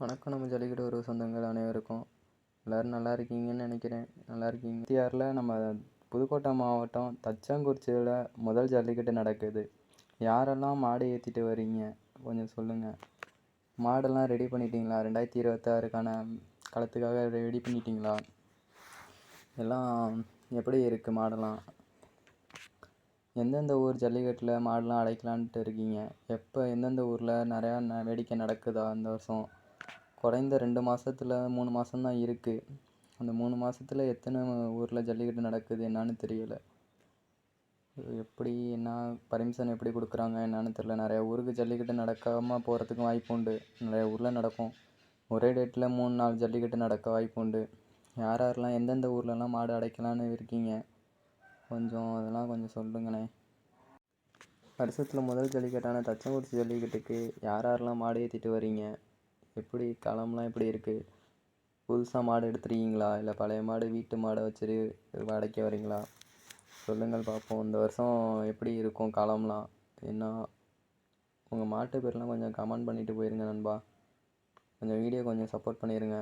வணக்கம் நம்ம ஜல்லிக்கட்டு ஒரு சொந்தங்கள் அனைவருக்கும். எல்லோரும் நல்லா இருக்கீங்கன்னு நினைக்கிறேன். நல்லா இருக்கீங்க. இந்தியாவில் நம்ம புதுக்கோட்டை மாவட்டம் தச்சாங்குறிச்சியில் முதல் ஜல்லிக்கட்டு நடக்குது. யாரெல்லாம் மாடு ஏற்றிட்டு வரீங்க? கொஞ்சம் சொல்லுங்கள் மாடெல்லாம் ரெடி பண்ணிட்டீங்களா? ரெண்டாயிரத்தி இருபத்தாறுக்கான களத்துக்காக ரெடி பண்ணிட்டீங்களா? எல்லாம் எப்படி இருக்குது மாடெல்லாம்? எந்தெந்த ஊர் ஜல்லிக்கட்டில் மாடெலாம் அடைக்கலான்ட்டு இருக்கீங்க? எப்போ எந்தெந்த ஊரில் நிறையா ந வேடிக்கை நடக்குதா இந்த வருஷம்? குறைந்த ரெண்டு மாதத்துல மூணு மாதம்தான் இருக்குது அந்த மூணு மாதத்துல எத்தனை ஊரில் ஜல்லிக்கட்டு நடக்குது என்னான்னு தெரியலை. எப்படி என்ன பர்மிஷன் எப்படி கொடுக்குறாங்க என்னான்னு தெரில நிறையா ஊருக்கு ஜல்லிக்கட்டு நடக்காமல் போகிறதுக்கும் வாய்ப்பு உண்டு. நிறையா ஊரில் நடக்கும். ஒரே டேட்டில் மூணு நாலு ஜல்லிக்கட்டு நடக்க வாய்ப்பு உண்டு. யார் யாரெல்லாம் எந்தெந்த ஊர்லலாம் மாடு அடைக்கலான்னு இருக்கீங்க? கொஞ்சம் அதெல்லாம் கொஞ்சம் சொல்லுங்களேன் வருஷத்தில் முதல் ஜல்லிக்கட்டான தச்சங்குறிச்சி ஜல்லிக்கட்டுக்கு யார் யாரெல்லாம் மாடு ஏற்றிட்டு வரீங்க? எப்படி களம்லாம் எப்படி இருக்குது புதுசாக மாடு எடுத்துருக்கீங்களா? இல்லை பழைய மாடு வீட்டு மாடை வச்சுட்டு அடைக்க வரீங்களா சொல்லுங்கள் பார்ப்போம். இந்த வருஷம் எப்படி இருக்கும் களம்லாம் என்ன உங்கள் மாட்டு பேர்லாம் கொஞ்சம் கமெண்ட் பண்ணிவிட்டு போயிருங்க நண்பா. கொஞ்சம் வீடியோ கொஞ்சம் சப்போர்ட் பண்ணிடுங்க